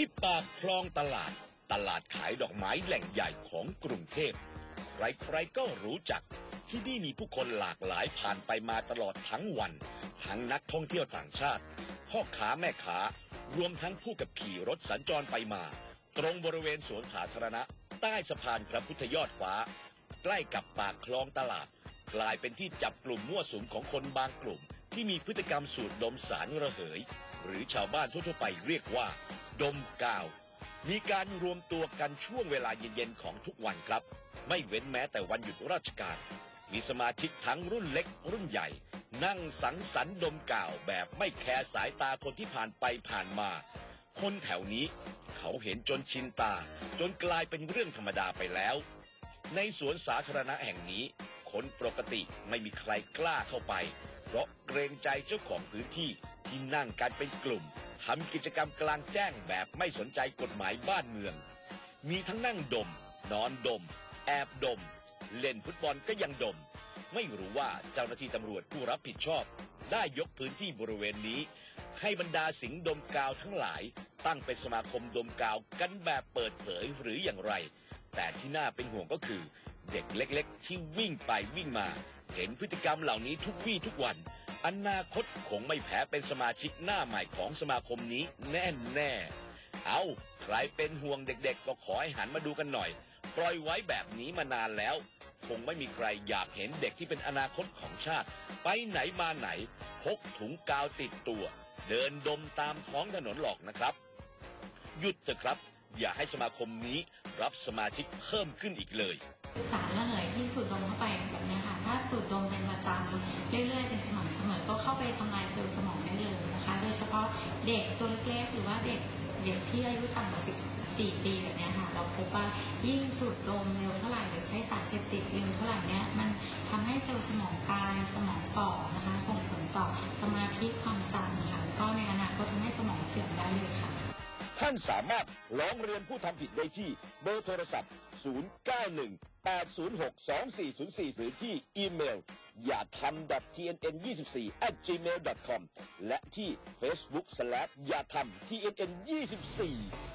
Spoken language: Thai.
ที่ปากคลองตลาด ตลาดขายดอกไม้แหล่งใหญ่ของกรุงเทพ ใครๆก็รู้จัก ที่นี่มีผู้คนหลากหลายผ่านไปมาตลอดทั้งวัน ทั้งนักท่องเที่ยวต่างชาติ พ่อค้าแม่ค้ารวมทั้งผู้กับขี่รถสัญจรไปมา ตรงบริเวณสวนสาธารณะ ใต้สะพานพระพุทธยอดฟ้า ใกล้กับปากคลองตลาด กลายเป็นที่จับกลุ่มมั่วสุมของคนบางกลุ่ม ที่มีพฤติกรรมสูดดมสารระเหย หรือชาวบ้านทั่วๆไปเรียกว่า ดมกาว มีการรวมตัวกันช่วงเวลาเย็นๆของทุกวันครับ ไม่เว้นแม้แต่วันหยุดราชการ มีสมาชิกทั้งรุ่นเล็ก รุ่นใหญ่ นั่งสังสรรค์ดมกาวแบบไม่แคร์สายตาคนที่ผ่านไปผ่านมา คนแถวนี้เขาเห็นจนชินตา จนกลายเป็นเรื่องธรรมดาไปแล้ว ในสวนสาธารณะแห่งนี้ คนปกติไม่มีใครกล้าเข้าไป เพราะเกรงใจเจ้าของพื้นที่ที่นั่งกันเป็นกลุ่ม ทำกิจกรรมกลางแจ้งแบบไม่สนใจกฎหมายบ้านเมือง มีทั้งนั่งดม นอนดม แอบดม เล่นฟุตบอลก็ยังดม ไม่รู้ว่าเจ้าหน้าที่ตำรวจผู้รับผิดชอบ ได้ยกพื้นที่บริเวณนี้ ให้บรรดาสิงดมกาวทั้งหลาย ตั้งเป็นสมาคมดมกาวกันแบบเปิดเผยหรืออย่างไร แต่ที่น่าเป็นห่วงก็คือ เด็กเล็ก ๆ ที่วิ่งไปวิ่งมา เห็นพฤติกรรมเหล่านี้ทุกวี่ทุกวัน อนาคตคงไม่แพ้เป็นสมาชิกหน้าใหม่ของสมาคมนี้แน่แน่ๆเอาใครเป็นห่วงเด็กๆ ก็ขอให้หันมาดูกันหน่อย ปล่อยไว้แบบนี้มานานแล้ว คงไม่มีใครอยากเห็นเด็กที่เป็นอนาคตของชาติ ไปไหนมาไหน พกถุงกาวติดตัว เดินดมตามท้องถนนหรอกนะครับ หยุดเถอะครับ อย่าให้สมาคมนี้รับสมาชิกเพิ่มขึ้นอีกเลย สารระเหยที่สูดดมเข้าไปแบบนี้ค่ะ ถ้าสูดดมเป็นประจำเรื่อยๆเป็นสม่ำเสมอก็เข้าไปทำลายเซลล์สมองได้เลยนะคะ โดยเฉพาะเด็กตัวเล็กๆหรือว่าเด็กเด็กที่อายุต่ำกว่า 14 ปีแบบนี้ค่ะ เราพบว่ายิ่งสูดดมเร็วเท่าไหร่หรือใช้สารเสพติดเร็วเท่าไหร่เนี้ยมันทำให้เซลล์สมองตายสมองฝ่อ ท่านสามารถร้องเรียนผู้ทำผิดได้ที่เบอร์โทรศัพท์ 0918062404 หรือที่อีเมล อย่าทำ tnn24 at gmail.com และที่ Facebook slash อย่าทำ tnn24